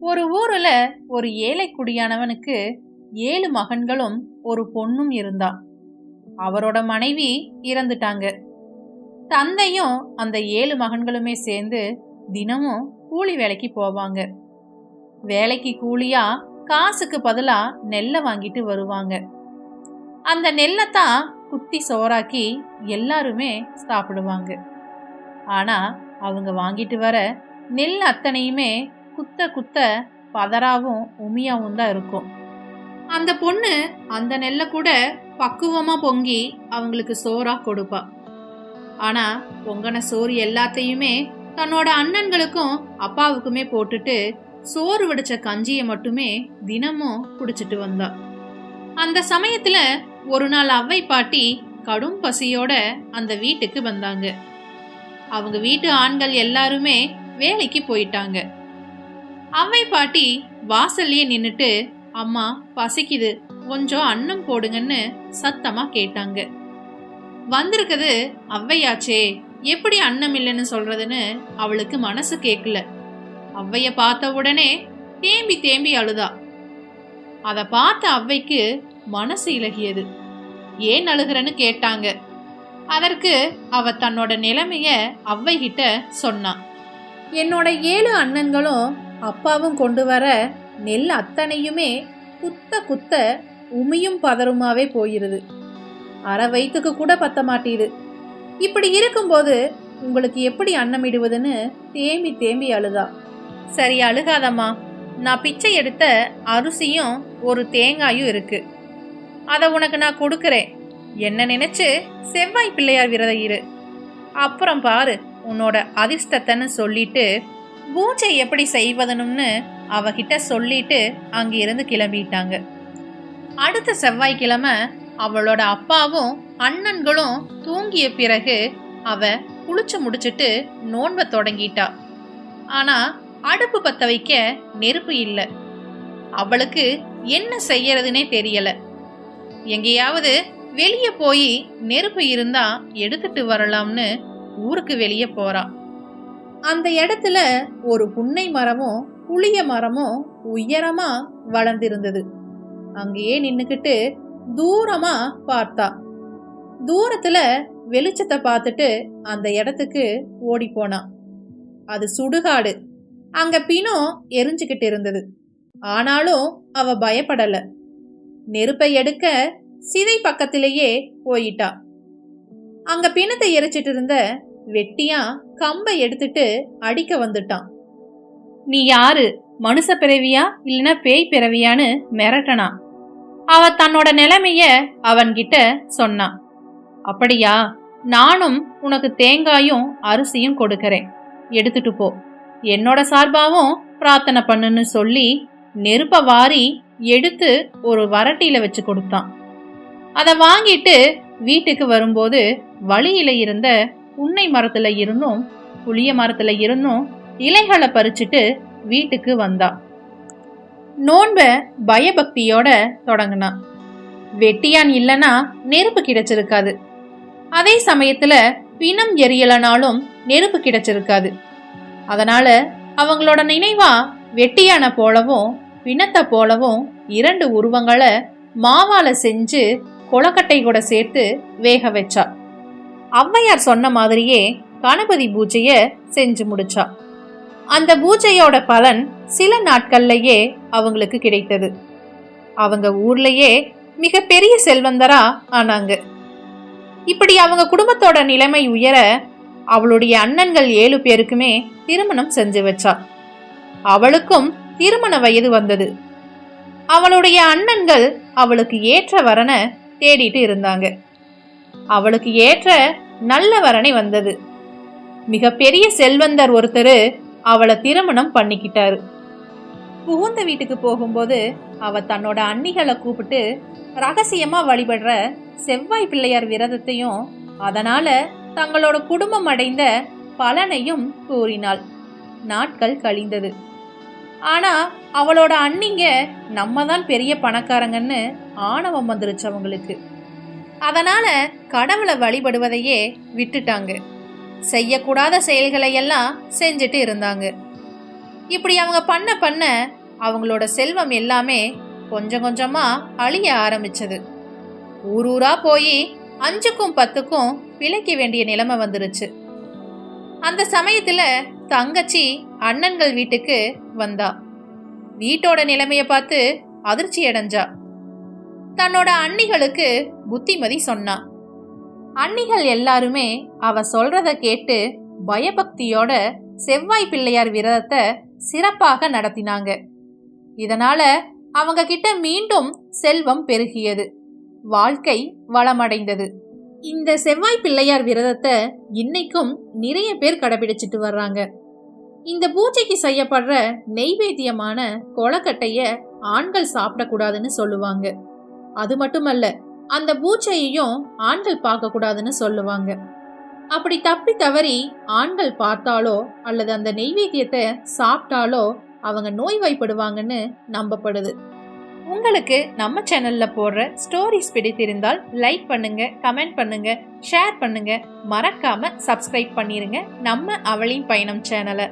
ஒரு ஊர்ல ஒரு ஏழை குடியானவனுக்கு ஏழு மகன்களும் ஒரு பொண்ணும் இருந்தா. அவரோட மனைவி இறந்துட்டாங்க. தந்தையும் அந்த ஏழு மகன்களுமே சேர்ந்து தினமும் கூலி வேலைக்கு போவாங்க. வேலைக்கு கூலியா காசுக்கு பதிலா நெல்லை வாங்கிட்டு வருவாங்க. அந்த நெல்லை தான் குத்தி சோறாக்கி எல்லாருமே சாப்பிடுவாங்க. ஆனா அவங்க வாங்கிட்டு வர நெல் அத்தனையுமே குத்த குத்த பதறாவும் உமியாவும் தான் இருக்கும். அந்த பொண்ணு அந்த நெல்லை கூட பக்குவமா பொங்கி அவங்களுக்கு சோறா கொடுப்பா. ஆனா பொங்கன சோறு எல்லாத்தையுமே தன்னோட அண்ணன்களுக்கும் அப்பாவுக்குமே போட்டுட்டு சோறு வடிச்ச கஞ்சியை மட்டுமே தினமும் குடிச்சிட்டு வந்தா. அந்த சமயத்துல ஒரு நாள் அவ்வை பாட்டி கடும் பசியோட அந்த வீட்டுக்கு வந்தாங்க. அவங்க வீட்டு ஆண்கள் எல்லாருமே வேலைக்கு போயிட்டாங்க. அவ்வை பாட்டி வாசல்லையே நின்னுட்டு அம்மா பசிக்குது. கொஞ்சம் அன்னம் போடுங்கன்னு சத்தமா கேட்டாங்க. வந்திருக்குது அவ்வையாச்சே எப்படி அன்னம் இல்லைன்னு சொல்றதுன்னு அவளுக்கு மனசு கேட்கல அவ்வைய பார்த்த உடனே தேம்பி தேம்பி அழுதா. அதை பார்த்த அவ்வைக்கு மனசு இலகியது. ஏன் அழுகிறன்னு கேட்டாங்க. அதற்கு அவ தன்னோட நிலைமைய ஔவை கிட்ட சொன்னான் என்னோட ஏழு அண்ணன்களும் அப்பாவும் கொண்டு வர நெல் அத்தனையுமே குத்த குத்த உமியும் பதறுமாவே போயிருது. அரை வயிற்றுக்கு கூட பத்த மாட்டேது. இப்படி இருக்கும்போது உங்களுக்கு எப்படி அன்னமிடுவதுன்னு தேம்பி தேம்பி அழுதா. சரி அழுகாதம்மா. நான் பிச்சை எடுத்த அரிசியும் ஒரு தேங்காயும் இருக்கு. அதை உனக்கு நான் கொடுக்குறேன். என்ன நினைச்சு செவ்வாய் பிள்ளையார் விரத இரு. அப்புறம் பாரு உன்னோட அதிர்ஷ்டத்தைன்னு சொல்லிட்டு பூஜை எப்படி செய்வதனும்னு அவகிட்ட சொல்லிட்டு அங்கிருந்து கிளம்பிட்டாங்க. அடுத்த செவ்வாய்க்கிழமை அவளோட அப்பாவும் அண்ணன்களும் தூங்கிய பிறகு அவ குளிச்சு முடிச்சிட்டு நோன்ப தொடங்கிட்டா. ஆனா அடுப்பு பத்த வைக்க நெருப்பு இல்ல. அவளுக்கு என்ன செய்யறதுனே தெரியல. எங்கேயாவது வெளியே போய் நெருப்பு இருந்தா எடுத்துட்டு வரலாம்னு ஊருக்கு வெளியே போறான் அந்த இடத்துல ஒரு புன்னை மரமும் புளிய மரமும் உயரமா வளர்ந்திருந்தது. அங்கேயே நின்னுக்கிட்டு தூரமா பார்த்தா. தூரத்துல வெளிச்சத்தை பார்த்துட்டு அந்த இடத்துக்கு ஓடி போனான் அது சுடுகாடு. அங்க பிணம் எரிஞ்சுக்கிட்டு இருந்தது. ஆனாலும் அவ பயப்படல. நெருப்பை எடுக்க சிதை பக்கத்திலேயே போயிட்டா. அங்க பிணத்தை எரிச்சிட்டு இருந்த வெட்டியா கம்பை எடுத்துட்டு அடிக்க வந்துட்டான். நீ யாரு? மனுஷ பிறவியா? இல்லைன்னா பேய் பிறவியான்னு மிரட்டனா? அவ தன்னோட நிலைமைய அவன்கிட்ட சொன்னான் அப்படியா நானும் உனக்கு தேங்காயும் அரிசியும் கொடுக்கறேன். எடுத்துட்டு போ. என்னோட சார்பாவும் பிரார்த்தனை பண்ணுன்னு சொல்லி நெருப்ப வாரி எடுத்து ஒரு வரட்டியில வச்சு கொடுத்தான். அதை வாங்கிட்டு வீட்டுக்கு வரும்போது வழியில இருந்த உன்னை மரத்துல இருந்தும் புளிய மரத்துல இருந்தும் இலைகளை பறிச்சுட்டு வீட்டுக்கு வந்தா. நோன்ப பயபக்தியோட தொடங்கினான் வெட்டியான் இல்லனா நெருப்பு கிடைச்சிருக்காது. அதே சமயத்துல பிணம் எரியலனாலும் நெருப்பு கிடைச்சிருக்காது. அதனால அவங்களோட நினைவா வெட்டியான போலவும் பிணத்தை போலவும் இரண்டு உருவங்களை மாவால செஞ்சு கொலக்கட்டை கூட சேர்த்து வேக வச்சா. ஔவையார் சொன்ன மாதிரியே கணபதி பூஜைய செஞ்சு முடிச்சா. அந்த பூஜையோட பலன் சில நாட்கள்லயே அவங்களுக்கு கிடைத்தது. அவங்க ஊர்லயே மிகப்பெரிய செல்வந்தரா ஆனாங்க. இப்படி அவங்க குடும்பத்தோட நிலைமை உயர அவளுடைய அண்ணன்கள் ஏழு பேருக்குமே திருமணம் செஞ்சு வச்சா. அவளுக்கும் திருமண வயது வந்தது. அவளுடைய அண்ணன்கள் அவளுக்கு ஏற்ற வரனை தேடிட்டு இருந்தாங்க. அவளுக்கு ஏற்ற நல்ல வரனை வந்தது. மிகப்பெரிய செல்வந்தர் ஒருத்தர் அவளை திருமணம் பண்ணிக்கிட்டாரு. புகுந்த வீட்டுக்கு போகும்போது அவ தன்னோட அன்னிகளை கூப்பிட்டு ரகசியமா வழிபடுற செவ்வாய் பிள்ளையார் விரதத்தையும் அதனால தங்களோட குடும்பம் அடைந்த பலனையும் கூறினாள். நாட்கள் கழிந்தது. ஆனா அவளோட அண்ணிங்க நம்ம தான் பெரிய பணக்காரங்கன்னு ஆணவம் வந்துருச்சு அவங்களுக்கு. அதனால கடவுளை வழிபடுவதையே விட்டுட்டாங்க. செய்யக்கூடாத செயல்களை எல்லாம் செஞ்சுட்டு இருந்தாங்க. இப்படி அவங்க பண்ண பண்ண அவங்களோட செல்வம் எல்லாமே கொஞ்சம் கொஞ்சமா அழிய ஆரம்பிச்சது. ஊர் ஊரா போய் அஞ்சுக்கும் பத்துக்கும் விலைக்க வேண்டிய நிலைமை வந்துருச்சு. அந்த சமயத்துல தங்கச்சி அண்ணன்கள் வீட்டுக்கு வந்தா. வீட்டோட நிலைமைய பார்த்து அதிர்ச்சி அடைஞ்சா தன்னோட அண்ணிகளுக்கு புத்திமதி சொன்னா. அன்னிகள் எல்லாருமே அவ சொல்றத கேட்டு பயபக்தியோட செவ்வாய் பிள்ளையார் விரதத்தை சிறப்பாக நடத்தினாங்க. இதனால அவங்க கிட்ட மீண்டும் செல்வம் பெருகியது. வாழ்க்கை வளமடைந்தது. இந்த செவ்வாய் பிள்ளையார் விரதத்தை இன்னைக்கும் நிறைய பேர் கடைபிடிச்சிட்டு வர்றாங்க. இந்த பூஜைக்கு செய்யப்படுற நெய்வேத்தியமான கொலக்கட்டைய ஆண்கள் சாப்பிடக்கூடாதுன்னு சொல்லுவாங்க. அது மட்டுமல்ல அந்த பூச்சையையும் ஆண்கள் பார்க்கக்கூடாதுன்னு சொல்லுவாங்க. அப்படி தப்பி தவறி ஆண்கள் பார்த்தாலோ அல்லது அந்த நெய்வேத்தியத்தை சாப்பிட்டாலோ அவங்க நோய்வாய்ப்படுவாங்கன்னு நம்பப்படுது. உங்களுக்கு நம்ம சேனல்ல போடுற ஸ்டோரிஸ் பிடித்திருந்தால் லைக் பண்ணுங்க கமெண்ட் பண்ணுங்க ஷேர் பண்ணுங்க. மறக்காம சப்ஸ்கிரைப் பண்ணிருங்க. நம்ம அவளின் பயணம் சேனலை